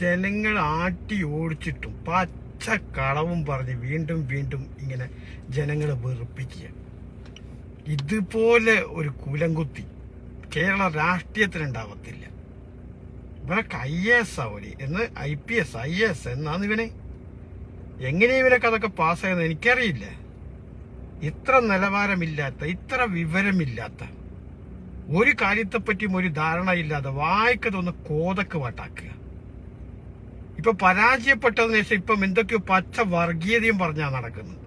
ജനങ്ങൾ ആട്ടി ഓടിച്ചിട്ടും പച്ച കളവും പറഞ്ഞ് വീണ്ടും വീണ്ടും ഇങ്ങനെ ജനങ്ങളെ വെറുപ്പിക്കുക. ഇതുപോലെ ഒരു കുലംകുത്തി കേരള രാഷ്ട്രീയത്തിനുണ്ടാവത്തില്ല ഇവനൊക്കെ ഐ എസ് ആവലി എന്ന് I P S I S എന്നാണ് ഇവനെ. എങ്ങനെ ഇവരൊക്കെ അതൊക്കെ പാസ്സായെന്ന് എനിക്കറിയില്ല. ഇത്ര നിലവാരമില്ലാത്ത ഇത്ര വിവരമില്ലാത്ത ഒരു കാര്യത്തെപ്പറ്റിയും ഒരു ധാരണയില്ലാതെ വായിക്കതൊന്ന് കോതക്ക് വട്ടാക്കുക. ഇപ്പൊ പരാജയപ്പെട്ടതിന് ശേഷം ഇപ്പം എന്തൊക്കെയോ പച്ച വർഗീയതയും പറഞ്ഞാ നടക്കുന്നത്.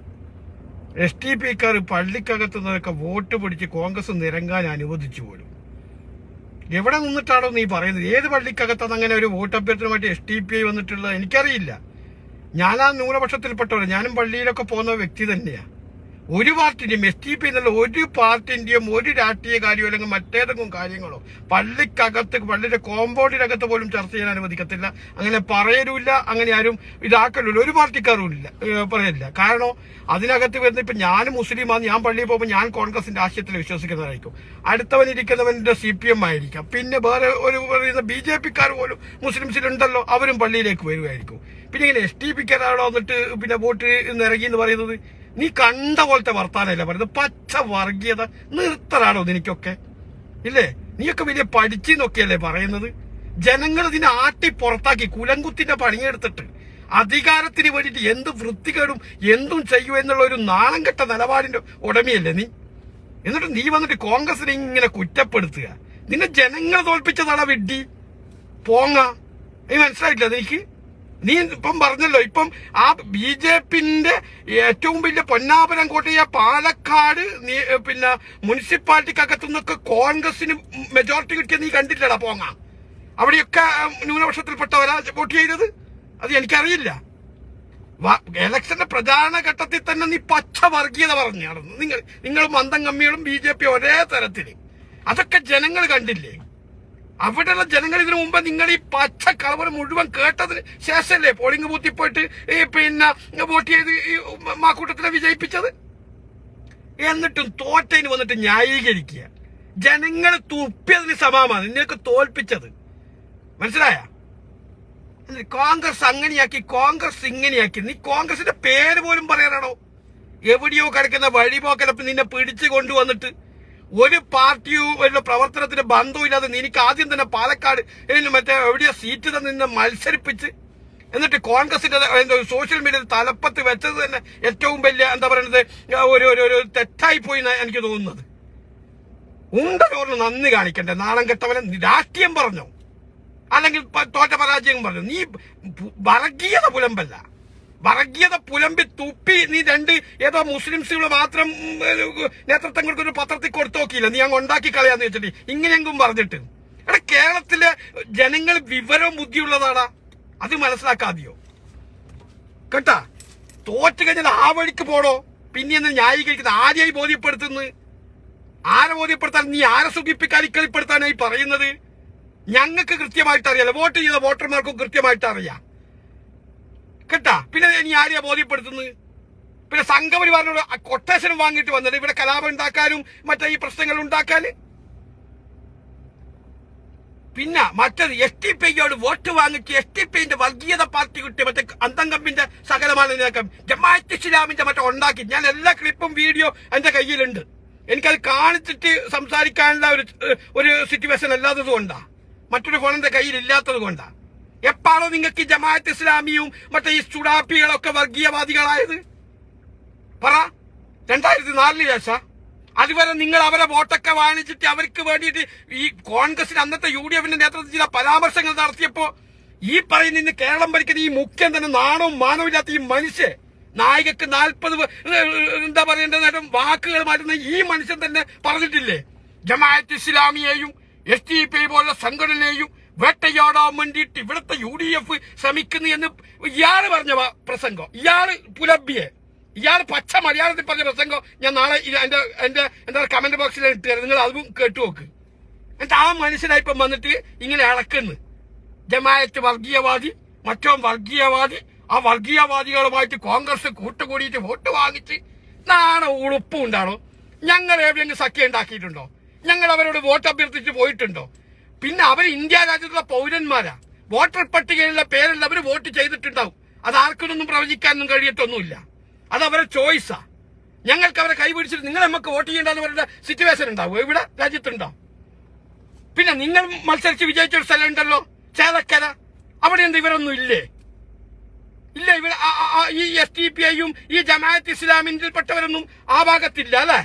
എസ് ടി പിക്കാർ പള്ളിക്കകത്തു നിന്നൊക്കെ വോട്ട് പിടിച്ച് കോൺഗ്രസ് നിരങ്ങാൻ അനുവദിച്ചു പോലും. എവിടെ നിന്നിട്ടാണോ നീ പറയുന്നത്? ഏത് പള്ളിക്കകത്താണ് അങ്ങനെ ഒരു വോട്ട് അഭ്യർത്ഥനമായിട്ട് എസ് ടി പി വന്നിട്ടുള്ളത് എനിക്കറിയില്ല. ആ ന്യൂനപക്ഷത്തിൽപ്പെട്ടവരെ. ഞാനും പള്ളിയിലൊക്കെ പോകുന്ന വ്യക്തി തന്നെയാ. ഒരു പാർട്ടിന്റെയും എസ് ടി പി എന്നുള്ള ഒരു പാർട്ടിന്റെയും ഒരു രാഷ്ട്രീയ കാര്യമോ അല്ലെങ്കിൽ മറ്റേതെങ്കിലും കാര്യങ്ങളോ പള്ളിക്കകത്ത് പള്ളിയുടെ കോമ്പൗണ്ടിനകത്ത് പോലും ചർച്ച ചെയ്യാൻ അനുവദിക്കത്തില്ല. അങ്ങനെ പറയലുമില്ല അങ്ങനെ ആരും ഇതാക്കലുമില്ല. ഒരു പാർട്ടിക്കാരും ഇല്ല ഏഹ് പറയില്ല കാരണം അതിനകത്ത് വരുന്ന ഇപ്പൊ ഞാൻ മുസ്ലിമാണ് ഞാൻ പള്ളിയിൽ പോകുമ്പോൾ ഞാൻ കോൺഗ്രസിന്റെ ആശയത്തിൽ വിശ്വസിക്കുന്നതായിരിക്കും. അടുത്തവൻ ഇരിക്കുന്നവന്റെ സി പി എം ആയിരിക്കാം. പിന്നെ വേറെ ഒരു പറയുന്ന ബി ജെ പിക്കാർ പോലും മുസ്ലിംസിലുണ്ടല്ലോ അവരും പള്ളിയിലേക്ക് വരുമായിരിക്കും. പിന്നെ ഇങ്ങനെ എസ് ടി പിക്കാരാണോ വന്നിട്ട് പിന്നെ വോട്ട് ഇറങ്ങി എന്ന് പറയുന്നത്? നീ കണ്ട പോലത്തെ വർത്താനല്ല പറയുന്നത്? പച്ച വർഗീയത നിർത്തലാണോ നിനക്കൊക്കെ? ഇല്ലേ? നീയൊക്കെ വലിയ പഠിച്ചെന്നൊക്കെയല്ലേ പറയുന്നത്? ജനങ്ങൾ ഇതിനെ ആട്ടി പുറത്താക്കി കുലങ്കുത്തിന്റെ പണിയെടുത്തിട്ട് അധികാരത്തിന് വേണ്ടിയിട്ട് എന്ത് വൃത്തികേടും എന്തും ചെയ്യൂ എന്നുള്ള ഒരു നാണം കെട്ട നിലപാടിന്റെ ഉടമയല്ലേ നീ? എന്നിട്ട് നീ വന്നിട്ട് കോൺഗ്രസിനെ ഇങ്ങനെ കുറ്റപ്പെടുത്തുക. നിന്നെ ജനങ്ങൾ തോൽപ്പിച്ചതാണ് വിഡ്ഢി? പോങ്ങ. നീ മനസ്സിലായിട്ടില്ല നിനക്ക് നീ ഇപ്പം പറഞ്ഞല്ലോ ഇപ്പം ആ ബി ജെ പിന്റെ ഏറ്റവും വലിയ പൊന്നാപനം കോട്ടയ പാലക്കാട് നീ പിന്നെ മുനിസിപ്പാലിറ്റിക്കകത്തു നിന്നൊക്കെ കോൺഗ്രസിന് മെജോറിറ്റി കിട്ടിയ നീ കണ്ടില്ലടാ പോങ്ങ. അവിടെയൊക്കെ ന്യൂനപക്ഷത്തിൽപ്പെട്ടവരാ വോട്ട് ചെയ്തത്? അത് എനിക്കറിയില്ല. ഇലക്ഷന്റെ പ്രചാരണ ഘട്ടത്തിൽ തന്നെ നീ പച്ച വർഗീയത പറഞ്ഞു നിങ്ങൾ നിങ്ങൾ മന്ദം കമ്മികളും ബി ജെ പി ഒരേ തരത്തിൽ അതൊക്കെ ജനങ്ങൾ കണ്ടില്ലേ? അവിടെയുള്ള ജനങ്ങൾ ഇതിനു മുമ്പ് നിങ്ങൾ ഈ പച്ച കളവർ മുഴുവൻ കേട്ടതിന് ശേഷമല്ലേ പോളിംഗ് ബൂത്തിൽ പോയിട്ട് ഈ പിന്നെ വോട്ട് ചെയ്ത് ഈ മാക്കൂട്ടത്തിനെ വിജയിപ്പിച്ചത്? എന്നിട്ടും തോറ്റതിന് വന്നിട്ട് ന്യായീകരിക്കുക. ജനങ്ങൾ തുപ്പിയതിന് സമാമാണ് നിങ്ങൾക്ക് തോൽപ്പിച്ചത്. മനസ്സിലായ? കോൺഗ്രസ് അങ്ങനെയാക്കി കോൺഗ്രസ് ഇങ്ങനെയാക്കി. നീ കോൺഗ്രസിന്റെ പേര് പോലും പറയാനാണോ? എവിടെയോ കിടക്കുന്ന വഴിപോക്കലപ്പ് നിന്നെ പിടിച്ചു കൊണ്ടുവന്നിട്ട് ഒരു പാർട്ടിയുടെ പ്രവർത്തനത്തിന് ബന്ധമില്ലാതെ നിനക്ക് ആദ്യം തന്നെ പാലക്കാട് മറ്റേ എവിടെയോ സീറ്റ് നിന്ന് മത്സരിപ്പിച്ച് എന്നിട്ട് കോൺഗ്രസിന്റെ സോഷ്യൽ മീഡിയയിൽ തലപ്പത്ത് വെച്ചത് തന്നെ ഏറ്റവും വലിയ എന്താ പറയുന്നത് ഒരു ഒരു തെറ്റായി പോയി എനിക്ക് തോന്നുന്നത്. ഉണ്ടോർന്ന് നന്ദി കാണിക്കണ്ടേ. നാണം കെട്ടവനെ രാഷ്ട്രീയം പറഞ്ഞോ? അല്ലെങ്കിൽ തോറ്റ പരാജയം പറഞ്ഞു? നീ വർഗീയത പുലമ്പല്ല. വർഗീയത പുലമ്പി തുപ്പി നീ രണ്ട് ഏതോ മുസ്ലിംസുകൾ മാത്രം നേതൃത്വം കൊടുക്കുന്ന പത്രത്തിൽ കൊടുത്തു നോക്കിയില്ല. നീ അങ്ങ് ഉണ്ടാക്കി കളയാന്ന് വെച്ചിട്ട് ഇങ്ങനെയെങ്കും പറഞ്ഞിട്ട്. എടാ കേരളത്തിലെ ജനങ്ങൾ വിവരവും ബുദ്ധിയുള്ളതാടാ അത് മനസ്സിലാക്കാതെയോ? കേട്ടാ? തോറ്റു കഴിഞ്ഞാൽ ആ വഴിക്ക് പോടോ. പിന്നെ എന്ന് ന്യായീകരിക്കുന്നത്? ആരെയായി ബോധ്യപ്പെടുത്തുന്നത്? ആരെ ബോധ്യപ്പെടുത്താൻ നീ ആരെ സുഖിപ്പിക്കാൻ ഇക്കളിപ്പെടുത്താനായി പറയുന്നത്? ഞങ്ങൾക്ക് കൃത്യമായിട്ട് അറിയാലോ വോട്ട് ചെയ്ത വോട്ടർമാർക്കും കൃത്യമായിട്ട് അറിയാം കേട്ടാ? പിന്നെ ഇനി ആരെയാ ബോധ്യപ്പെടുത്തുന്നത്? പിന്നെ സംഘപരിവാറിനോട് കൊട്ടേഷനും വാങ്ങിയിട്ട് വന്നത് ഇവിടെ കലാപം ഉണ്ടാക്കാനും മറ്റേ ഈ പ്രശ്നങ്ങൾ ഉണ്ടാക്കാന്? പിന്നെ മറ്റത് എസ് ടി പിയോട് വോട്ട് വാങ്ങിച്ച് എസ് ടി പിന്റെ വർഗീയത പാർട്ടി കിട്ടി മറ്റേ അന്തംകമ്പിന്റെ സകലമാണ് ഇതിനകം. ജമാഅത്ത് ഇസ്ലാമിന്റെ മറ്റേ ഉണ്ടാക്കി. ഞാൻ എല്ലാ ക്ലിപ്പും വീഡിയോ എന്റെ കയ്യിലുണ്ട്. എനിക്കത് കാണിച്ചിട്ട് സംസാരിക്കാനുള്ള ഒരു ഒരു സിറ്റുവേഷൻ അല്ലാത്തത് കൊണ്ടാ. മറ്റൊരു ഫോൺ എന്റെ കയ്യിൽ ഇല്ലാത്തത് കൊണ്ടാ. എപ്പാണോ നിങ്ങൾക്ക് ജമാഅത്ത് ഇസ്ലാമിയും മറ്റേ ഈ ചുടാപ്പികളൊക്കെ വർഗീയവാദികളായത്? പറ. രണ്ടായിരത്തി നാലിന് ശേഷം അതുവരെ നിങ്ങൾ അവരെ വോട്ടൊക്കെ വാങ്ങിച്ചിട്ട് അവർക്ക് വേണ്ടിയിട്ട് ഈ കോൺഗ്രസിന് അന്നത്തെ യു ഡി എഫിന്റെ നേതൃത്വത്തിൽ ചില പരാമർശങ്ങൾ നടത്തിയപ്പോ ഈ പറയുന്ന ഇന്ന് കേരളം ഭരിക്കുന്ന ഈ മുഖ്യം തന്നെ നാണവും മാനവും ഇല്ലാത്ത ഈ മനുഷ്യ നായികക്ക് നാൽപ്പത് എന്താ പറയേണ്ടത് വാക്കുകൾ മാറ്റുന്ന ഈ മനുഷ്യൻ തന്നെ പറഞ്ഞിട്ടില്ലേ? ജമാഅത്ത് ഇസ്ലാമിയെയും എസ് ടി പി പോലുള്ള സംഘടനയെയും വേട്ടയാടാൻ വേണ്ടിയിട്ട് ഇവിടുത്തെ യു ഡി എഫ് ശ്രമിക്കുന്നു എന്ന് ഇയാൾ പറഞ്ഞ പ്രസംഗം. ഇയാൾ പുലബിയെ ഇയാൾ പച്ച മലയാളത്തിൽ പറഞ്ഞ പ്രസംഗം ഞാൻ നാളെ എന്റെ എന്റെ എന്താ കമന്റ് ബോക്സിൽ ഇട്ട് തരാം. നിങ്ങൾ അതും കേട്ടു നോക്ക്. എന്നിട്ട് ആ മനുഷ്യനായിപ്പം വന്നിട്ട് ഇങ്ങനെ ഇളക്കുന്നു ജമായത്ത് വർഗീയവാദി മറ്റോ വർഗീയവാദി ആ വർഗീയവാദികളുമായിട്ട് കോൺഗ്രസ് കൂട്ടുകൂടിയിട്ട് വോട്ട് വാങ്ങിച്ച് നാണ ഉളുപ്പുണ്ടാണോ ഞങ്ങൾ എവിടെയെങ്കിലും സഖ്യം ഉണ്ടാക്കിയിട്ടുണ്ടോ? ഞങ്ങൾ അവരോട് വോട്ട് അഭ്യർത്ഥിച്ച് പോയിട്ടുണ്ടോ? പിന്നെ അവർ ഇന്ത്യ രാജ്യത്തുള്ള പൗരന്മാരാ. വോട്ടർ പട്ടികയിലുള്ള പേരുള്ളവർ വോട്ട് ചെയ്തിട്ടുണ്ടാവും. അത് ആർക്കൊന്നും പ്രവചിക്കാനൊന്നും കഴിയത്തൊന്നുമില്ല. അത് അവരുടെ ചോയ്സാ. ഞങ്ങൾക്ക് അവരെ കൈപിടിച്ചിട്ട് നിങ്ങൾ നമുക്ക് വോട്ട് ചെയ്യേണ്ടെന്ന് പറയുന്ന സിറ്റുവേഷൻ ഉണ്ടാവും. ഇവിടെ രാജ്യത്തുണ്ടാവും. പിന്നെ നിങ്ങൾ മത്സരിച്ച് വിജയിച്ച ഒരു സ്ഥലം ഉണ്ടല്ലോ ചേതക്കര. അവിടെ എന്ത് ഇവരൊന്നും ഇല്ലേ? ഇല്ല? ഇവർ ഈ എസ് ടി പി ഐയും ഈ ജമാഅത്ത് ഇസ്ലാമിന്റെ പെട്ടവരൊന്നും ആ ഭാഗത്തില്ല അല്ലേ?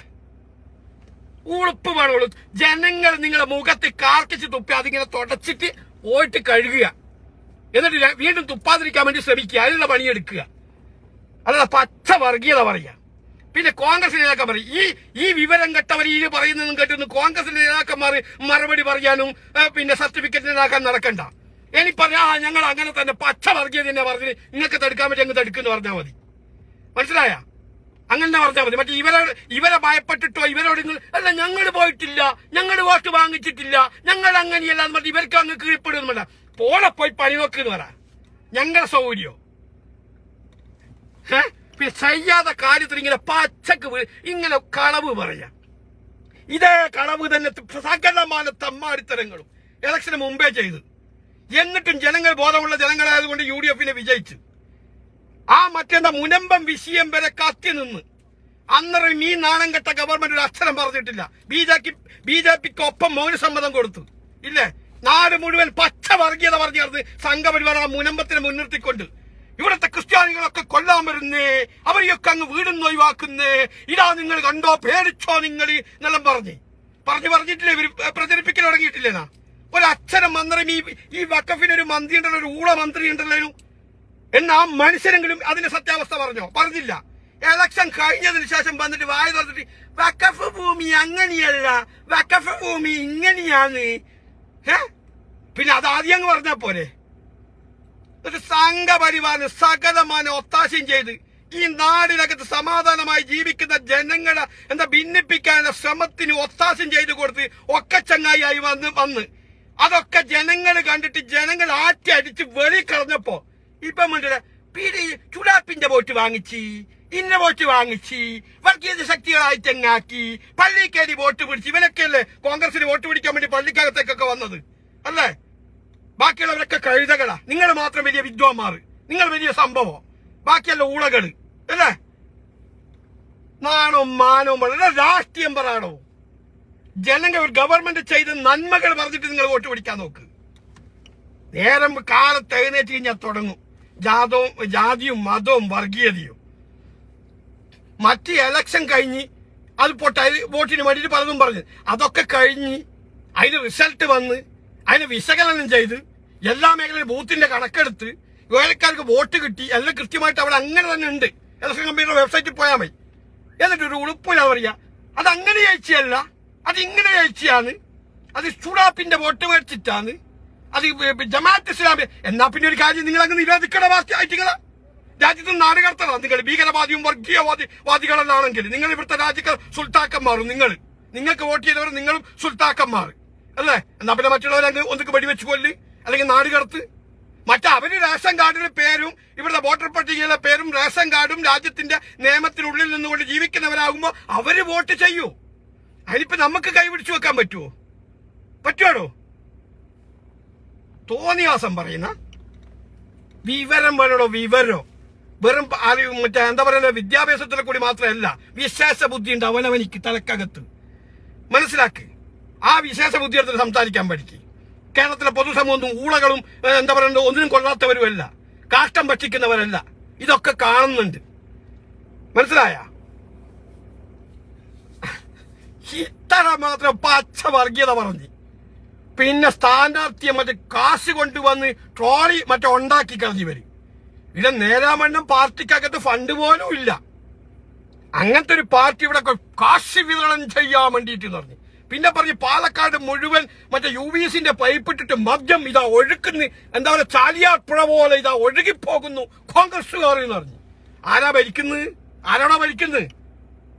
ഉളുപ്പ്. വേണമുള്ളൂ ജനങ്ങൾ നിങ്ങളെ മുഖത്ത് കാർക്കിച്ച് തുപ്പി അതിങ്ങനെ തുടച്ചിട്ട് പോയിട്ട് കഴുകുക. എന്നിട്ട് വീണ്ടും തുപ്പാതിരിക്കാൻ വേണ്ടി ശ്രമിക്കുക. അതിനുള്ള പണിയെടുക്കുക. അല്ലാതെ പച്ച വർഗീയത പറയുക. പിന്നെ കോൺഗ്രസ് നേതാക്കന്മാർ ഈ ഈ വിവരം കെട്ടവർ ഈ പറയുന്നതും കേട്ടിരുന്നു. കോൺഗ്രസ് നേതാക്കന്മാർ മറുപടി പറയാനും പിന്നെ സർട്ടിഫിക്കറ്റ് നേതാക്കാൻ നടക്കണ്ട. ഇനി പറഞ്ഞാ ഞങ്ങൾ അങ്ങനെ തന്നെ പച്ച വർഗീയത തന്നെ പറഞ്ഞ് നിങ്ങൾക്ക് തടുക്കാൻ പറ്റി അങ്ങ് തടുക്കുന്നു പറഞ്ഞാൽ മതി. മനസ്സിലായ? അങ്ങനെ പറഞ്ഞാൽ മതി. മറ്റേ ഇവരെ ഇവരെ ഭയപ്പെട്ടിട്ടോ ഇവരോട് അല്ല ഞങ്ങൾ പോയിട്ടില്ല ഞങ്ങൾ വോട്ട് വാങ്ങിച്ചിട്ടില്ല ഞങ്ങൾ അങ്ങനെയല്ല എന്ന് പറഞ്ഞാൽ ഇവർക്ക് അങ്ങ് കീഴ്പ്പെടുന്നില്ല പോളെ പോയി പണി നോക്കുന്നു പറ. ഞങ്ങളുടെ സൗകര്യോ? പിന്നെ ചെയ്യാത്ത കാര്യത്തിൽ ഇങ്ങനെ പച്ചക്ക് ഇങ്ങനെ കളവ് പറയാം. ഇതേ കളവ് തന്നെ സകലമായ തമ്മാടിത്തരങ്ങളും. ഇലക്ഷന് മുമ്പേ ചെയ്തു. എന്നിട്ടും ജനങ്ങൾ ബോധമുള്ള ജനങ്ങളായതുകൊണ്ട് യു ഡി എഫിനെ വിജയിച്ചു. ആ മറ്റെന്താ മുനമ്പം വിഷയം വരെ കത്തി നിന്ന്. അന്നേരം ഈ നാണം കെട്ട ഗവൺമെന്റ് ഒരു അക്ഷരം പറഞ്ഞിട്ടില്ല. B J P B J പിക്ക് ഒപ്പം മൗനസമ്മതം കൊടുത്തു. ഇല്ലേ? നാട് മുഴുവൻ പച്ച വർഗീയത പറഞ്ഞു ചേർന്ന് സംഘപരിവാർ ആ മുനമ്പത്തിനെ മുൻനിർത്തിക്കൊണ്ട് ഇവിടുത്തെ ക്രിസ്ത്യാനികളൊക്കെ കൊല്ലാൻ വരുന്നേ അവരെയൊക്കെ അങ്ങ് വീടുന്ന് ഒഴിവാക്കുന്നേ ഇതാ നിങ്ങൾ കണ്ടോ പേടിച്ചോ നിങ്ങൾ എന്നെല്ലാം പറഞ്ഞ്. പറഞ്ഞു പറഞ്ഞിട്ടില്ലേ ഇവർ പ്രചരിപ്പിക്കൽ തുടങ്ങിയിട്ടില്ലേനാ ഒരക്ഷരം മന്ത്രം ഈ ഈ വക്കഫിനൊരു മന്ത്രി ഉണ്ടല്ലോ ഒരു ഊള മന്ത്രി ഉണ്ടല്ലോ. എന്നാ മനുഷ്യരെങ്കിലും അതിന്റെ സത്യാവസ്ഥ പറഞ്ഞോ? പറഞ്ഞില്ല. എലക്ഷൻ കഴിഞ്ഞതിന് ശേഷം വന്നിട്ട് വായ തുറന്നിട്ട് വക്കഫ് ഭൂമി അങ്ങനെയല്ല വക്കഫ് ഭൂമി ഇങ്ങനെയാണ്. ഏ പിന്നെ അത് ആദ്യം അങ്ങ് പറഞ്ഞ പോലെ ഒരു സംഘപരിവാറിന് സകലമാന ഒത്താശയും ചെയ്ത് ഈ നാടിനകത്ത് സമാധാനമായി ജീവിക്കുന്ന ജനങ്ങളെ എന്താ ഭിന്നിപ്പിക്കാനുള്ള ശ്രമത്തിന് ഒത്താശം ചെയ്തു കൊടുത്ത് ഒക്കെ ചങ്ങായി വന്ന് വന്ന്. അതൊക്കെ ജനങ്ങൾ കണ്ടിട്ട് ജനങ്ങൾ ആറ്റി അടിച്ച് വെളി കളഞ്ഞപ്പോ ഇപ്പൊ മുന്നിലെ പിടി ചുടാപ്പിന്റെ വോട്ട് വാങ്ങിച്ച് ഇന്ന വോട്ട് വാങ്ങിച്ച് വർഗീയ ശക്തികളായി ചെങ്ങാക്കി പള്ളിക്കേരി വോട്ട് പിടിച്ച് ഇവനൊക്കെയല്ലേ കോൺഗ്രസിന് വോട്ട് പിടിക്കാൻ വേണ്ടി പള്ളിക്കകത്തേക്കൊക്കെ വന്നത്? അല്ലേ? ബാക്കിയുള്ളവരൊക്കെ കഴുതകളാ. നിങ്ങൾ മാത്രം വലിയ വിദ്വാൻമാർ നിങ്ങൾ വലിയ സംഭവം. ബാക്കിയല്ല ഊളകൾ അല്ലേ? നാണോ മാനോ വളരെ രാഷ്ട്രീയം പറയാണോ? ജനങ്ങൾ ഗവൺമെന്റ് ചെയ്ത നന്മകൾ പറഞ്ഞിട്ട് നിങ്ങൾ വോട്ട് പിടിക്കാൻ നോക്ക്. നേരം കാലത്ത് എഴുന്നേറ്റ് കഴിഞ്ഞാൽ തുടങ്ങും. ജാതവും ജാതിയും മതവും വർഗീയതയും. മറ്റ് എലക്ഷൻ കഴിഞ്ഞ് അത് പൊട്ട വോട്ടിന് വേണ്ടിയിട്ട് പലതും പറഞ്ഞു. അതൊക്കെ കഴിഞ്ഞ് അതിന് റിസൾട്ട് വന്ന് അതിന് വിശകലനം ചെയ്ത് എല്ലാ മേഖലയിലും ബൂത്തിന്റെ കണക്കെടുത്ത് വേലക്കാർക്ക് വോട്ട് കിട്ടി. എല്ലാം കൃത്യമായിട്ട് അവിടെ അങ്ങനെ തന്നെ ഉണ്ട്. ഇലക്ഷൻ കമ്പനിയുടെ വെബ്സൈറ്റിൽ പോയാൽ മതി. എന്നിട്ട് ഒരു ഉളുപ്പില്ല പറയാ. അത് അങ്ങനെ ജയിച്ചല്ല അത് ഇങ്ങനെ ജയിച്ചാണ് അത് ചുടാപ്പിന്റെ വോട്ട് മേടിച്ചിട്ടാണ് അത് ജമാഅത്ത് ഇസ്ലാമി. എന്നാ പിന്നെ ഒരു കാര്യം നിങ്ങൾ അങ്ങ് നിരോധിക്കണ പാർട്ടി ആയിട്ടുകളാ രാജ്യത്ത് നാടുകടത്തണം. നിങ്ങൾ ഭീകരവാദിയും വർഗീയവാദി വാദികളെന്നാണെങ്കിൽ നിങ്ങൾ ഇവിടുത്തെ രാജ്യക്കാർ സുൽത്താക്കന്മാറും നിങ്ങൾ. നിങ്ങൾക്ക് വോട്ട് ചെയ്തവർ നിങ്ങളും സുൽത്താക്കന്മാർ. അല്ലേ? എന്നാ പിന്നെ മറ്റുള്ളവരെ അങ്ങ് ഒന്നുക്ക് വെടിവെച്ച് കൊല്ല്. അല്ലെങ്കിൽ നാടുകടത്ത്. മറ്റേ അവർ റേഷൻ കാർഡിന്റെ പേരും ഇവിടുത്തെ വോട്ടർ പട്ടികയിലെ പേരും റേഷൻ കാർഡും രാജ്യത്തിന്റെ നിയമത്തിനുള്ളിൽ നിന്നുകൊണ്ട് ജീവിക്കുന്നവരാകുമ്പോൾ അവർ വോട്ട് ചെയ്യൂ. അതിനിപ്പോ നമുക്ക് കൈപിടിച്ചു വെക്കാൻ പറ്റുമോ പറ്റുവാടോ? തോന്നിയാസം പറയുന്ന വിവരം വേണോ വിവരോ? വെറും അറിവ് മറ്റേ എന്താ പറയുക വിദ്യാഭ്യാസത്തിലെ കൂടി മാത്രമല്ല വിശേഷ ബുദ്ധി ഉണ്ട് അവനവനിക്ക് തലക്കകത്ത്. മനസ്സിലാക്ക്? ആ വിശേഷ ബുദ്ധി എടുത്ത് സംസാരിക്കാൻ പഠിക്ക്. കേരളത്തിലെ പൊതുസമൂഹം ഊളകളും എന്താ പറയുന്നത് ഒന്നിനും കൊള്ളാത്തവരുമല്ല. കാഷ്ടം ഭക്ഷിക്കുന്നവരല്ല. ഇതൊക്കെ കാണുന്നുണ്ട്. മനസ്സിലായ? ഇത്ര മാത്രം പച്ച വർഗീയത പറഞ്ഞ്. പിന്നെ സ്ഥാനാർത്ഥിയെ മറ്റേ കാശ് കൊണ്ടുവന്ന് ട്രോളി മറ്റേ ഉണ്ടാക്കി കളഞ്ഞു വരും ഇവിടെ നേരാമണ്ണം പാർട്ടിക്കകത്ത് ഫണ്ട് പോലും ഇല്ല. അങ്ങനത്തെ ഒരു പാർട്ടി ഇവിടെ കാശ് വിതരണം ചെയ്യാൻ വേണ്ടിയിട്ട് പറഞ്ഞു പിന്നെ പറഞ്ഞ് പാലക്കാട് മുഴുവൻ മറ്റേ യു വി എസിന്റെ പൈപ്പിട്ടിട്ട് മദ്യം ഇതാ ഒഴുക്കുന്നു. എന്താ പറയുക ചാലിയാർ പുഴ പോലെ ഇതാ ഒഴുകിപ്പോകുന്നു. കോൺഗ്രസ്സുകാർ പറഞ്ഞു ആരാ ഭരിക്കുന്നത്? ആരാണോ ഭരിക്കുന്നത്?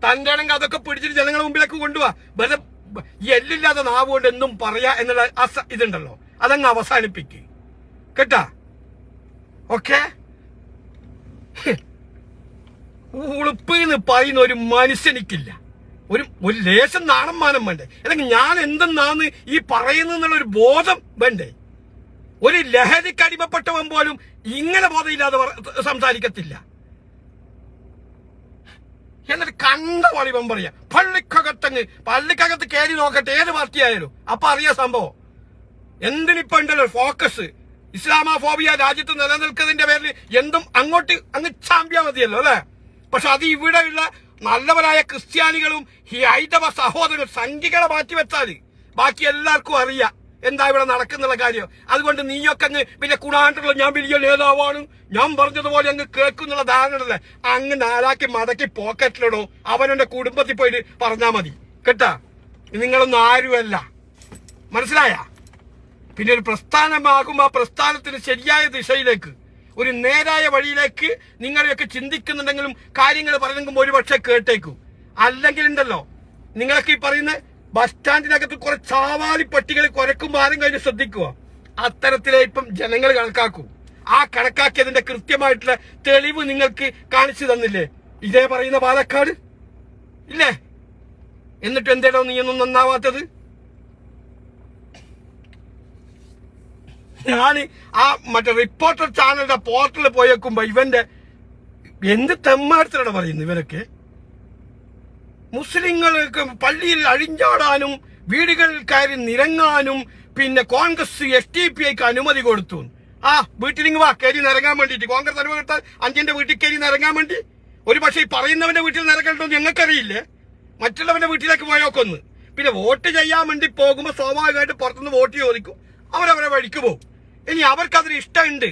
തന്റെ ആണെങ്കിൽ അതൊക്കെ പിടിച്ചിട്ട് ജനങ്ങളുടെ മുമ്പിലേക്ക് കൊണ്ടുപോവാ എല്ലില്ലാത്ത നാവ് കൊണ്ട് എന്നും പറയാ എന്നുള്ള അസ ഇതുണ്ടല്ലോ. അതങ്ങ് അവസാനിപ്പിക്കും. കേട്ടാ? ഓക്കെ? ഉളുപ്പ് എന്ന് പറയുന്ന ഒരു മനുഷ്യനിക്കില്ല. ഒരു ഒരു ലേശം നാണം മാനം വേണ്ടേ? അല്ലെങ്കിൽ ഞാൻ എന്തെന്നാന്ന് ഈ പറയുന്ന ഒരു ബോധം വേണ്ടേ? ഒരു ലഹരിക്ക് അടിമപ്പെട്ടവൻ പോലും ഇങ്ങനെ ബോധമില്ലാതെ സംസാരിക്കത്തില്ല. എന്നിട്ട് കണ്ട വളിവൻ പറയാ പള്ളിക്കകത്തങ്ങ് പള്ളിക്കകത്ത് കയറി നോക്കട്ടെ ഏത് പാർട്ടി ആയാലും അപ്പൊ അറിയാ സംഭവം. എന്തിനിപ്പോ ഉണ്ടല്ലോ ഫോക്കസ് ഇസ്ലാമോഫോബിയ രാജ്യത്ത് നിലനിൽക്കുന്നതിന്റെ പേരിൽ എന്തും അങ്ങോട്ട് അങ്ങ് ചാമ്പ്യാ മതിയല്ലോ അല്ലെ? പക്ഷെ അത് ഇവിടെയുള്ള നല്ലവരായ ക്രിസ്ത്യാനികളും ഈ ഹൈന്ദവ സഹോദരങ്ങൾ മാറ്റി വെച്ചാൽ ബാക്കി എല്ലാവർക്കും അറിയാം. എന്താ ഇവിടെ നടക്കുന്നുള്ള കാര്യം? അതുകൊണ്ട് നീയൊക്കെ അങ്ങ് പിന്നെ കുടാണ്ടുള്ള ഞാൻ വലിയ നേതാവാണ്. ഞാൻ പറഞ്ഞതുപോലെ അങ്ങ് കേൾക്കുന്നുള്ള ധാരണ അങ്ങ് നാലാക്കി മടക്കി പോക്കറ്റിലിടോ. അവനെന്റെ കുടുംബത്തിൽ പോയിട്ട് പറഞ്ഞാ മതി. കേട്ടാ? നിങ്ങളൊന്നും ആരുമല്ല. മനസ്സിലായ? പിന്നെ ഒരു പ്രസ്ഥാനമാകും ആ പ്രസ്ഥാനത്തിന് ശരിയായ ദിശയിലേക്ക്. ഒരു നേരായ വഴിയിലേക്ക് നിങ്ങളെയൊക്കെ ചിന്തിക്കുന്നുണ്ടെങ്കിലും കാര്യങ്ങൾ പറയുന്നെങ്കിലും ഒരുപക്ഷെ കേട്ടേക്കും. അല്ലെങ്കിൽ ഉണ്ടല്ലോ നിങ്ങളൊക്കെ ഈ പറയുന്ന ബസ് സ്റ്റാൻഡിനകത്ത് കുറെ ചാവാലി പട്ടികൾ കുരക്കുമ്പോൾ ആരും കഴിഞ്ഞ് ശ്രദ്ധിക്കുക. അത്തരത്തിലെ ഇപ്പം ജനങ്ങൾ കണക്കാക്കും. ആ കണക്കാക്കിയതിന്റെ കൃത്യമായിട്ടുള്ള തെളിവ് നിങ്ങൾക്ക് കാണിച്ചു തന്നില്ലേ? ഇതേ പറയുന്ന പാലക്കാട്? ഇല്ലേ? എന്നിട്ട് എന്തേടോ നീയൊന്നും നന്നാവാത്തത്? ഞാൻ ആ മറ്റേ റിപ്പോർട്ടർ ചാനലിന്റെ പോർട്ടലിൽ പോയേക്കുമ്പോ ഇവന്റെ എന്ത് തെമ്മാടത്തിലാണ് പറയുന്നത് ഇവരൊക്കെ മുസ്ലിങ്ങൾക്ക് പള്ളിയിൽ അഴിഞ്ഞാടാനും വീടുകളിൽ കയറി നിരങ്ങാനും പിന്നെ കോൺഗ്രസ് എസ് ടി പി ഐക്ക് അനുമതി കൊടുത്തു. ആ വീട്ടിലിങ് വാ കയറി നിരങ്ങാൻ വേണ്ടിയിട്ട്. കോൺഗ്രസ് കൊടുത്താൽ അഞ്ചിന്റെ വീട്ടിൽ കയറി നിരങ്ങാൻ വേണ്ടി. ഒരു പക്ഷേ ഈ പറയുന്നവന്റെ വീട്ടിൽ നിരക്കണ്ടോ ഞങ്ങൾക്കറിയില്ലേ. മറ്റുള്ളവന്റെ വീട്ടിലേക്ക് പോയോക്കൊന്ന് പിന്നെ വോട്ട് ചെയ്യാൻ വേണ്ടി പോകുമ്പോൾ സ്വാഭാവികമായിട്ട് പുറത്തുനിന്ന് വോട്ട് ചോദിക്കും. അവരവരെ വഴിക്ക് പോകും. ഇനി അവർക്ക് അതിന് ഇഷ്ടമുണ്ട്.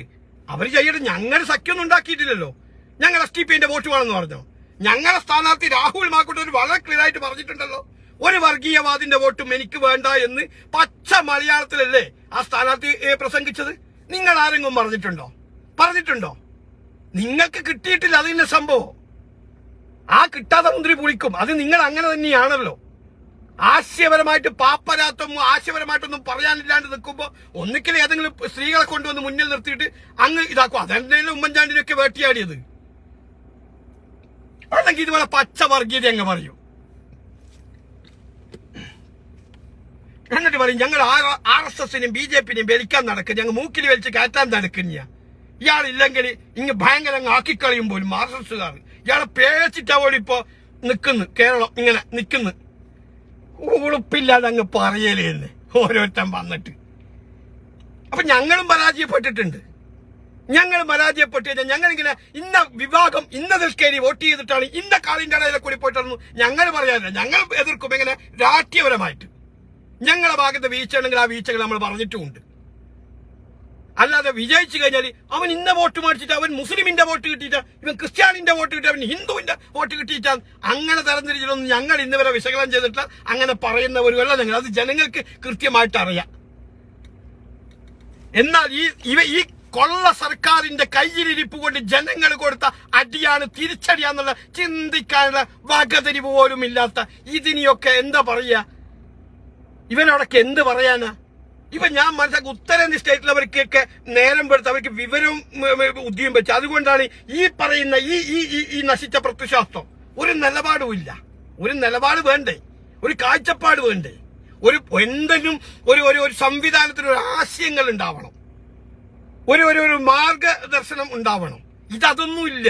അവർ ചെയ്യട്ടെ ഞങ്ങൾ സഖ്യമൊന്നും ഉണ്ടാക്കിയിട്ടില്ലല്ലോ. ഞങ്ങൾ എസ് ടി പിന്റെ വോട്ട് വേണമെന്ന് പറഞ്ഞോ? ഞങ്ങളെ സ്ഥാനാർത്ഥി രാഹുൽ മാക്കൂട്ടർ വളരെ ക്ലിയർ ആയിട്ട് പറഞ്ഞിട്ടുണ്ടല്ലോ. ഒരു വർഗീയവാദിന്റെ വോട്ടും എനിക്ക് വേണ്ട എന്ന് പച്ച മലയാളത്തിലല്ലേ ആ സ്ഥാനാർത്ഥി പ്രസംഗിച്ചത്? നിങ്ങൾ ആരെങ്കിലും പറഞ്ഞിട്ടുണ്ടോ? പറഞ്ഞിട്ടുണ്ടോ? നിങ്ങൾക്ക് കിട്ടിയിട്ടില്ല അതിന്റെ സംഭവം. ആ കിട്ടാത്ത മുന്തിരി പുളിക്കും. അത് നിങ്ങൾ അങ്ങനെ തന്നെയാണല്ലോ. ആശയപരമായിട്ട് പാപ്പരാത്തും ആശയപരമായിട്ടൊന്നും പറയാനില്ലാണ്ട് നിൽക്കുമ്പോൾ ഒന്നിക്കൽ ഏതെങ്കിലും സ്ത്രീകളെ കൊണ്ടുവന്ന് മുന്നിൽ നിർത്തിയിട്ട് അങ്ങ് ഇതാക്കും. അതെന്തെങ്കിലും ഉമ്മൻചാണ്ടിനൊക്കെ വേട്ടിയാടിയത്. അല്ലെങ്കിൽ ഇതുപോലെ പച്ച വർഗീയത അങ്ങ് പറയൂ. എന്നിട്ട് പറയും ഞങ്ങൾ ആർ എസ് എസിനും ബി ജെ പിനും വലിക്കാൻ നടക്കും ഞങ്ങൾ മൂക്കിൽ വലിച്ച് കയറ്റാൻ നടക്കുന്ന ഇയാളില്ലെങ്കിൽ ഇങ്ങ് ഭയങ്കര അങ്ങ് ആക്കിക്കളയും പോലും ആർ എസ് എസുകാർ ഇയാളെ പേച്ചിട്ടാ പോലും ഇപ്പോ നിൽക്കുന്നു കേരളം ഇങ്ങനെ നിൽക്കുന്നു ഉളുപ്പില്ലാതെ അങ്ങ് പറയലേന്ന് ഓരോരുത്തൻ വന്നിട്ട്. അപ്പൊ ഞങ്ങളും പരാജയപ്പെട്ടിട്ടുണ്ട്. ഞങ്ങൾ പരാജയപ്പെട്ടു കഴിഞ്ഞാൽ ഞങ്ങൾ ഇങ്ങനെ ഇന്ന വിഭാഗം ഇന്ന നിൽക്കേരി വോട്ട് ചെയ്തിട്ടാണ് ഇന്ന കാലിന്റെ ഇടയിലെ കൂടി പോയിട്ടൊന്നും ഞങ്ങൾ പറയാനില്ല. ഞങ്ങൾ എതിർക്കും എങ്ങനെ രാഷ്ട്രീയപരമായിട്ട്. ഞങ്ങളുടെ ഭാഗത്ത് വീഴ്ചയാണെങ്കിൽ ആ വീഴ്ചകൾ നമ്മൾ പറഞ്ഞിട്ടുമുണ്ട്. അല്ലാതെ വിജയിച്ചു കഴിഞ്ഞാൽ അവൻ ഇന്ന വോട്ട് മേടിച്ചിട്ട് അവൻ മുസ്ലിമിന്റെ വോട്ട് കിട്ടിയിട്ട് ഇവൻ ക്രിസ്ത്യാനിന്റെ വോട്ട് കിട്ടി അവൻ ഹിന്ദുവിന്റെ വോട്ട് കിട്ടിയിട്ടാണ് അങ്ങനെ തരംതിരിച്ചിട്ടൊന്നും ഞങ്ങൾ ഇന്ന് വരെ വിശകലനം ചെയ്തിട്ട് അങ്ങനെ പറയുന്നവരുമല്ല ഞങ്ങൾ. അത് ജനങ്ങൾക്ക് കൃത്യമായിട്ട് അറിയാം. എന്നാൽ ഈ ഇവ ഈ കൊള്ള സർക്കാരിന്റെ കയ്യിലിരിപ്പ് കൊണ്ട് ജനങ്ങൾ കൊടുത്ത അടിയാണ് തിരിച്ചടിയാന്നുള്ള ചിന്തിക്കാനുള്ള വകതിരിവ് പോലും ഇല്ലാത്ത ഇതിനെയൊക്കെ എന്താ പറയുക? ഇവനവിടൊക്കെ എന്ത് പറയാനാ? ഇപ്പൊ ഞാൻ മനസ്സിലാക്കി ഉത്തരേന്ത്യ സ്റ്റേറ്റിലവർക്കൊക്കെ നേരം പെടുത്ത് അവർക്ക് വിവരവും ഉദ്യം വെച്ചു. അതുകൊണ്ടാണ് ഈ പറയുന്ന ഈ ഈ ഈ- നശിച്ച പ്രത്യശാസ്ത്രം. ഒരു നിലപാടും ഇല്ല. ഒരു നിലപാട് വേണ്ടേ? ഒരു കാഴ്ചപ്പാട് വേണ്ടേ? ഒരു എന്തെങ്കിലും ഒരു ഒരു ഒരു സംവിധാനത്തിന് ഒരു ആശയങ്ങൾ ഉണ്ടാവണം. ഒരു ഒരു ഒരു മാർഗദർശനം ഉണ്ടാവണം. ഇതൊന്നുമില്ല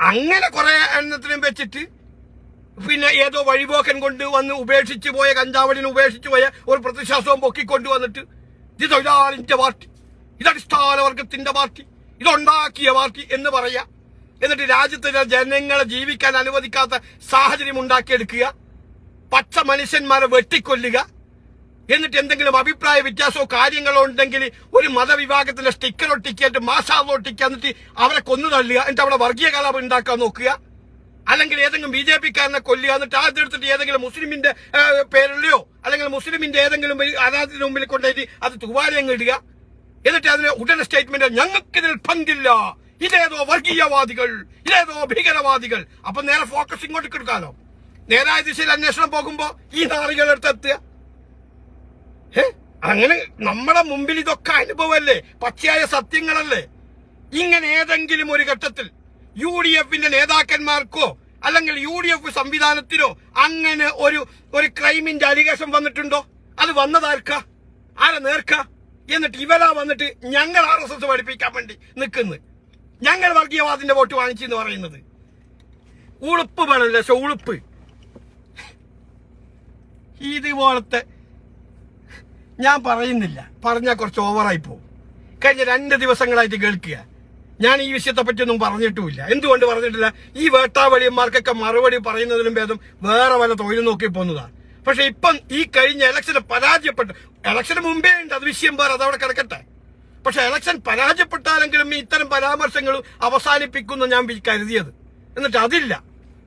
അങ്ങനെ കുറെ എണ്ണത്തിനും വെച്ചിട്ട് പിന്നെ ഏതോ വഴിപോക്കൻ കൊണ്ട് വന്ന് ഉപേക്ഷിച്ച് പോയ കഞ്ചാവടിനെ ഉപേക്ഷിച്ച് പോയ ഒരു പ്രതിശ്വാസവും പൊക്കിക്കൊണ്ട് വന്നിട്ട് ഇത് തൊഴിലാളിന്റെ പാർട്ടി ഇത് അടിസ്ഥാന വർഗത്തിന്റെ പാർട്ടി ഇതുണ്ടാക്കിയ പാർട്ടി എന്ന് പറയാ. എന്നിട്ട് രാജ്യത്തിലെ ജനങ്ങളെ ജീവിക്കാൻ അനുവദിക്കാത്ത സാഹചര്യം ഉണ്ടാക്കിയെടുക്കുക. പച്ച മനുഷ്യന്മാരെ വെട്ടിക്കൊല്ലുക. എന്നിട്ട് എന്തെങ്കിലും അഭിപ്രായ വ്യത്യാസമോ കാര്യങ്ങളോ ഉണ്ടെങ്കിൽ ഒരു മതവിഭാഗത്തിന്റെ സ്റ്റിക്കർ ഒട്ടിക്കിയിട്ട് മാസാവ് ഒട്ടിക്കുക എന്നിട്ട് അവരെ കൊന്നു തള്ളുക എന്നിട്ട് അവിടെ വർഗീയ കലാപം ഉണ്ടാക്കാൻ നോക്കുക. അല്ലെങ്കിൽ ഏതെങ്കിലും ബി ജെ പിക്കാരനെ കൊല്ലുക എന്നിട്ട് ആദ്യം എടുത്തിട്ട് ഏതെങ്കിലും മുസ്ലിമിന്റെ പേരിലെയോ അല്ലെങ്കിൽ മുസ്ലിമിന്റെ ഏതെങ്കിലും ആരാധന മുമ്പിൽ കൊണ്ടുപോയിട്ട് അത് തുവാരി ഇടുക. എന്നിട്ട് അതിന് ഉടനെ സ്റ്റേറ്റ്മെന്റ് ഞങ്ങൾക്കിതിൽ പങ്കില്ല. ഇതേതോ വർഗീയവാദികൾ ഇതേതോ ഭീകരവാദികൾ. അപ്പൊ നേരെ ഫോക്കസ് ഇങ്ങോട്ട് കിടക്കാലോ നേരായ ദിശയിൽ അന്വേഷണം പോകുമ്പോ ഈ നാറികൾ എടുത്തെത്തുക? അങ്ങനെ നമ്മുടെ മുമ്പിൽ ഇതൊക്കെ അനുഭവമല്ലേ പച്ചയായ സത്യങ്ങളല്ലേ? ഇങ്ങനെ ഏതെങ്കിലും ഒരു ഘട്ടത്തിൽ യു ഡി എഫിന്റെ നേതാക്കന്മാർക്കോ അല്ലെങ്കിൽ യു ഡി എഫ് സംവിധാനത്തിനോ അങ്ങനെ ഒരു ഒരു ക്രൈമിന്റെ അലിഗേഷൻ വന്നിട്ടുണ്ടോ? അത് വന്നതാർക്ക? ആരെ നേർക്ക? എന്നിട്ട് ഇവരാ വന്നിട്ട് ഞങ്ങൾ ആർ എസ് എസ് പഠിപ്പിക്കാൻ വേണ്ടി നിൽക്കുന്നു. ഞങ്ങൾ വർഗീയവാദിന്റെ വോട്ട് വാങ്ങിച്ചെന്ന് പറയുന്നത്. ഉളുപ്പ് പക്ഷെ ഉളുപ്പ്. ഇതുപോലത്തെ ഞാൻ പറയുന്നില്ല. പറഞ്ഞാൽ കുറച്ച് ഓവറായി പോകും കഴിഞ്ഞ രണ്ട് ദിവസങ്ങളായിട്ട് കേൾക്കുക. ഞാൻ ഈ വിഷയത്തെ പറ്റിയൊന്നും പറഞ്ഞിട്ടുമില്ല. എന്തുകൊണ്ട് പറഞ്ഞിട്ടില്ല? ഈ വേട്ടാവളിയന്മാർക്കൊക്കെ മറുപടി പറയുന്നതിലും ഭേദം വേറെ വല്ല തൊഴിൽ നോക്കി പോകുന്നതാണ് പക്ഷെ ഇപ്പം ഈ കഴിഞ്ഞ ഇലക്ഷന് പരാജയപ്പെട്ട. ഇലക്ഷന് മുമ്പേ ഉണ്ട് അത് വിഷയം വേറെ അതവിടെ കിടക്കട്ടെ. പക്ഷെ ഇലക്ഷൻ പരാജയപ്പെട്ടാലെങ്കിലും ഇത്തരം പരാമർശങ്ങൾ അവസാനിപ്പിക്കുന്നു ഞാൻ കരുതിയത്. എന്നിട്ട് അതില്ല.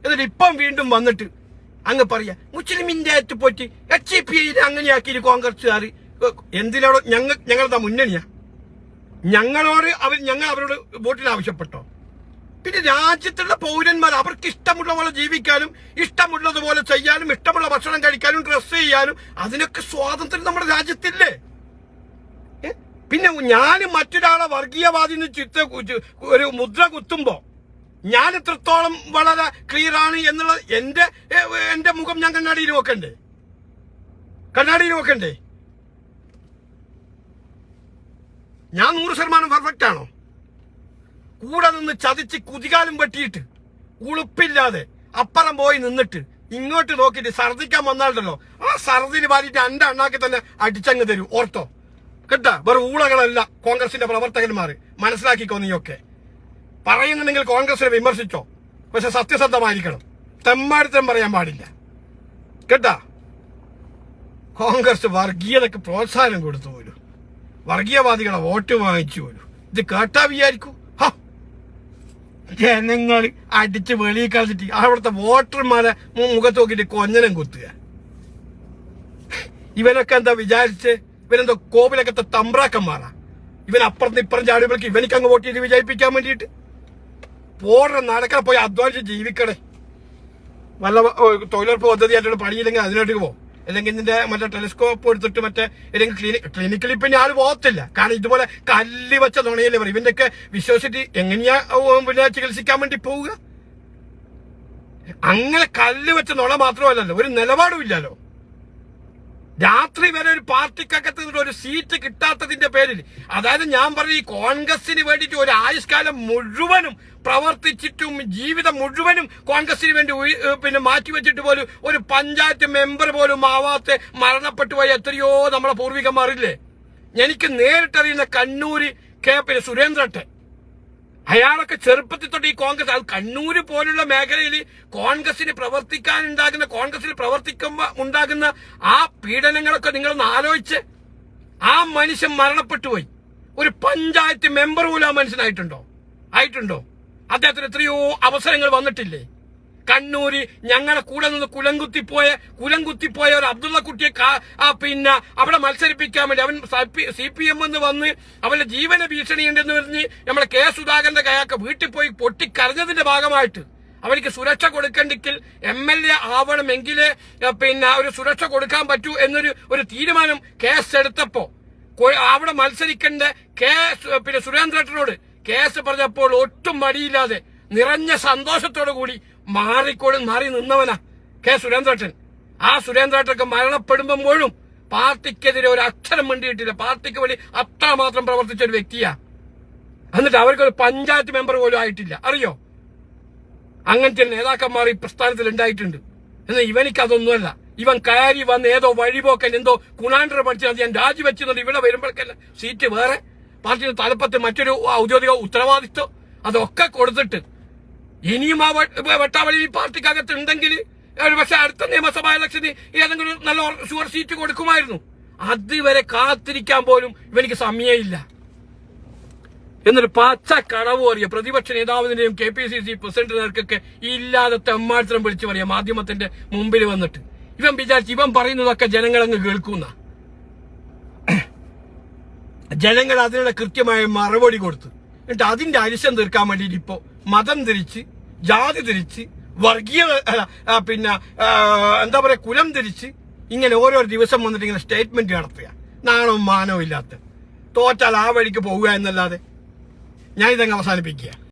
എന്നിട്ട് ഇപ്പം വീണ്ടും വന്നിട്ട് അങ്ങ് പറയാ മുസ്ലിമിന്റെ അറ്റ് പോയിട്ട് എച്ച് പി ഐ അങ്ങനെയാക്കി കോൺഗ്രസ്സുകാർ എന്തിനോട് ഞങ്ങൾ ഞങ്ങളെന്താ മുന്നണിയാ. ഞങ്ങളോട് അവർ ഞങ്ങൾ അവരോട് വോട്ടിന് ആവശ്യപ്പെട്ടോ? പിന്നെ രാജ്യത്തുള്ള പൗരന്മാർ അവർക്ക് ഇഷ്ടമുള്ള പോലെ ജീവിക്കാനും ഇഷ്ടമുള്ളതുപോലെ ചെയ്യാനും ഇഷ്ടമുള്ള ഭക്ഷണം കഴിക്കാനും ഡ്രസ്സ് ചെയ്യാനും അതിനൊക്കെ സ്വാതന്ത്ര്യം നമ്മുടെ രാജ്യത്തില്ലേ? പിന്നെ ഞാൻ മറ്റൊരാളെ വർഗീയവാദി ചിത്ത ഒരു മുദ്ര കുത്തുമ്പോ ഞാൻ എത്രത്തോളം വളരെ ക്ലിയർ ആണ് എന്നുള്ളത് എന്റെ എന്റെ മുഖം ഞാൻ കണ്ണാടിയിൽ നോക്കണ്ടേ? കണ്ണാടിയിൽ നോക്കണ്ടേ? ഞാൻ നൂറ് ശതമാനം പെർഫെക്റ്റ് ആണോ? കൂടെ നിന്ന് ചതിച്ച് കുതികാലും വെട്ടിയിട്ട് ഉളുപ്പില്ലാതെ അപ്പുറം പോയി നിന്നിട്ട് ഇങ്ങോട്ട് നോക്കിയിട്ട് ഛർദിക്കാൻ വന്നാലുണ്ടല്ലോ. ആ ഛർദിന് പാലിട്ട് എന്റെ അണ്ണാക്കി തന്നെ അടിച്ചങ്ങ് തരൂ. ഓർത്തോ? കേട്ടാ? വെറും ഊളകളല്ല കോൺഗ്രസിന്റെ പ്രവർത്തകന്മാർ മനസ്സിലാക്കിക്കോ നീയൊക്കെ. പറയുന്നുണ്ടെങ്കിൽ കോൺഗ്രസിനെ വിമർശിച്ചോ? പക്ഷെ സത്യസന്ധമായിരിക്കണം. തെമ്മാടിത്തം പറയാൻ പാടില്ല. കേട്ടാ? കോൺഗ്രസ് വർഗീയതക്ക് പ്രോത്സാഹനം കൊടുത്തു പോലും. വർഗീയവാദികളെ വോട്ട് വാങ്ങിച്ചു പോലും. ഇത് കേട്ടാ വിചാരിക്കൂ. ജനങ്ങൾ അടിച്ച് വെളിയിൽ കളിച്ചിട്ട് അവിടുത്തെ വോട്ടർമാരെ മുഖത്ത് നോക്കിയിട്ട് കൊഞ്ഞനം കുത്തുക. ഇവനൊക്കെ എന്താ വിചാരിച്ച്? ഇവനെന്തോ കോവിലൊക്കെ തമ്പ്രാക്കന്മാരാ. ഇവൻ അപ്പുറത്ത് ഇപ്പുറം ചാടുമ്പോഴേക്ക് ഇവനിക്ക് അങ്ങ് വോട്ട് ചെയ്ത് വിജയിപ്പിക്കാൻ വേണ്ടിട്ട് പോടെ നടക്കണ പോയി അധ്വാനിച്ച് ജീവിക്കണേ. വല്ല തൊഴിലുറപ്പ് പദ്ധതി ആയിട്ടുള്ള പണിയില്ലെങ്കിൽ അതിനോട്ട് പോകും അല്ലെങ്കിൽ ഇതിന്റെ മറ്റേ ടെലിസ്കോപ്പ് എടുത്തിട്ട് മറ്റേ ഏതെങ്കിലും ക്ലിനിക് ക്ലിനിക്കിൽ ഇപ്പൊ ഞാൻ പോകത്തില്ല. കാരണം ഇതുപോലെ കല്ല് വെച്ച തുണയല്ലേ പറയും. ഇവന്റെ ഒക്കെ വിശ്വസിച്ച് എങ്ങനെയാ പിന്നെ ചികിത്സിക്കാൻ വേണ്ടി പോവുക? അങ്ങനെ കല്ല് വെച്ച നുണ മാത്രമല്ലല്ലോ. ഒരു നിലപാടും ഇല്ലല്ലോ. രാത്രി വരെ ഒരു പാർട്ടിക്കകത്ത് ഒരു സീറ്റ് കിട്ടാത്തതിന്റെ പേരിൽ അതായത് ഞാൻ പറഞ്ഞ ഈ കോൺഗ്രസിന് വേണ്ടിയിട്ട് ഒരു ആയുഷ്കാലം മുഴുവനും പ്രവർത്തിച്ചിട്ടും ജീവിതം മുഴുവനും കോൺഗ്രസിന് വേണ്ടി പിന്നെ മാറ്റിവെച്ചിട്ട് പോലും ഒരു പഞ്ചായത്ത് മെമ്പർ പോലും ആവാത്ത മരണപ്പെട്ടു പോയ എത്രയോ നമ്മളെ പൂർവികന്മാരില്ലേ? എനിക്ക് നേരിട്ടറിയുന്ന കണ്ണൂര് കെ പിന്നെ സുരേന്ദ്രട്ടെ അയാളൊക്കെ ചെറുപ്പത്തിൽ തൊട്ട് ഈ കോൺഗ്രസ് അത് കണ്ണൂര് പോലുള്ള മേഖലയിൽ കോൺഗ്രസിന് പ്രവർത്തിക്കാൻ ഉണ്ടാകുന്ന കോൺഗ്രസിൽ പ്രവർത്തിക്കുമ്പോ ഉണ്ടാകുന്ന ആ പീഡനങ്ങളൊക്കെ നിങ്ങളൊന്ന് ആലോചിച്ച് ആ മനുഷ്യൻ മരണപ്പെട്ടു പോയി. ഒരു പഞ്ചായത്ത് മെമ്പർ പോലും ആ മനുഷ്യനായിട്ടുണ്ടോ? ആയിട്ടുണ്ടോ? അദ്ദേഹത്തിന് എത്രയോ അവസരങ്ങൾ വന്നിട്ടില്ലേ? കണ്ണൂര് ഞങ്ങളെ കൂടെ നിന്ന് കുലംകുത്തിപ്പോയ കുലംകുത്തിപ്പോയ ഒരു അബ്ദുള്ള കുട്ടിയെ കാ- ആ പിന്നെ അവിടെ മത്സരിപ്പിക്കാൻ വേണ്ടി അവൻ സി പി എം എന്ന് വന്ന് അവന്റെ ജീവന ഭീഷണിയുണ്ടെന്ന് പറഞ്ഞ് നമ്മളെ കെ സുധാകരന്റെ കയാക്ക് വീട്ടിൽ പോയി പൊട്ടിക്കരഞ്ഞതിന്റെ ഭാഗമായിട്ട് അവർക്ക് സുരക്ഷ കൊടുക്കണ്ടെങ്കിൽ എം എൽ എ ആവണമെങ്കിലേ പിന്നെ ഒരു സുരക്ഷ കൊടുക്കാൻ പറ്റൂ എന്നൊരു ഒരു തീരുമാനം കേസ് എടുത്തപ്പോ അവിടെ മത്സരിക്കേണ്ട കെ പിന്നെ സുരേന്ദ്രനോട് കേസ് പറഞ്ഞപ്പോൾ ഒട്ടും മടിയില്ലാതെ നിറഞ്ഞ സന്തോഷത്തോടു കൂടി മാറിക്കോടും മാറി നിന്നവനാ കെ സുരേന്ദ്രേട്ടൻ. ആ സുരേന്ദ്രേട്ടനൊക്കെ മരണപ്പെടുമ്പോഴും പാർട്ടിക്കെതിരെ ഒരു അക്ഷരം മിണ്ടിയിട്ടില്ല. പാർട്ടിക്ക് വേണ്ടി അത്രമാത്രം പ്രവർത്തിച്ച ഒരു വ്യക്തിയാ. എന്നിട്ട് അവർക്ക് ഒരു പഞ്ചായത്ത് മെമ്പർ പോലും ആയിട്ടില്ല. അറിയോ? അങ്ങനത്തെ നേതാക്കന്മാർ ഈ പ്രസ്ഥാനത്തിൽ ഉണ്ടായിട്ടുണ്ട്. എന്നാൽ ഇവനിക്ക് അതൊന്നുമല്ല ഇവൻ കയറി വന്ന് ഏതോ വഴിപോക്കൻ എന്തോ കുണാണ്ടർ പഠിച്ചത് അത് ഞാൻ രാജിവെച്ചെന്നുണ്ട് ഇവിടെ വരുമ്പോഴേക്കല്ല സീറ്റ് വേറെ. പാർട്ടിയുടെ തലപ്പത്ത് മറ്റൊരു ഔദ്യോഗിക ഉത്തരവാദിത്വം. അതൊക്കെ കൊടുത്തിട്ട് ഇനിയും ആ വട്ടാവളിയിൽ പാർട്ടിക്കകത്ത് ഉണ്ടെങ്കിൽ പക്ഷെ അടുത്ത നിയമസഭാ ഇലക്ഷന് ഏതെങ്കിലും നല്ല ഷുവർ സീറ്റ് കൊടുക്കുമായിരുന്നു. അതുവരെ കാത്തിരിക്കാൻ പോലും ഇവനിക്ക് സമയമില്ല. എന്നൊരു പച്ച കളവ് അറിയാം പ്രതിപക്ഷ നേതാവിന്റെയും കെ പി സി സി പ്രസിഡന്റിനൊക്കെ ഇല്ലാതെ തെമ്മാഴ്ത്തരം വിളിച്ചു പറയാം മാധ്യമത്തിന്റെ മുമ്പിൽ വന്നിട്ട്. ഇവൻ വിചാരിച്ച് ഇവൻ പറയുന്നതൊക്കെ ജനങ്ങളങ്ങ് കേൾക്കുന്ന. ജനങ്ങൾ അതിനുള്ള കൃത്യമായ മറുപടി കൊടുത്തു. എന്നിട്ട് അതിന്റെ അരിശം തീർക്കാൻ വേണ്ടിയിട്ട് ഇപ്പോ മതം തിരിച്ച് ജാതി തിരിച്ച് വർഗീയ പിന്നെ എന്താ പറയുക കുലം തിരിച്ച് ഇങ്ങനെ ഓരോ ദിവസം വന്നിട്ട് ഇങ്ങനെ സ്റ്റേറ്റ്മെന്റ് നടത്തുക. നാണവും മാനവും ഇല്ലാത്ത. തോറ്റാൽ ആ വഴിക്ക് പോവുക എന്നല്ലാതെ ഞാൻ ഇതങ്ങ് അവസാനിപ്പിക്കുക.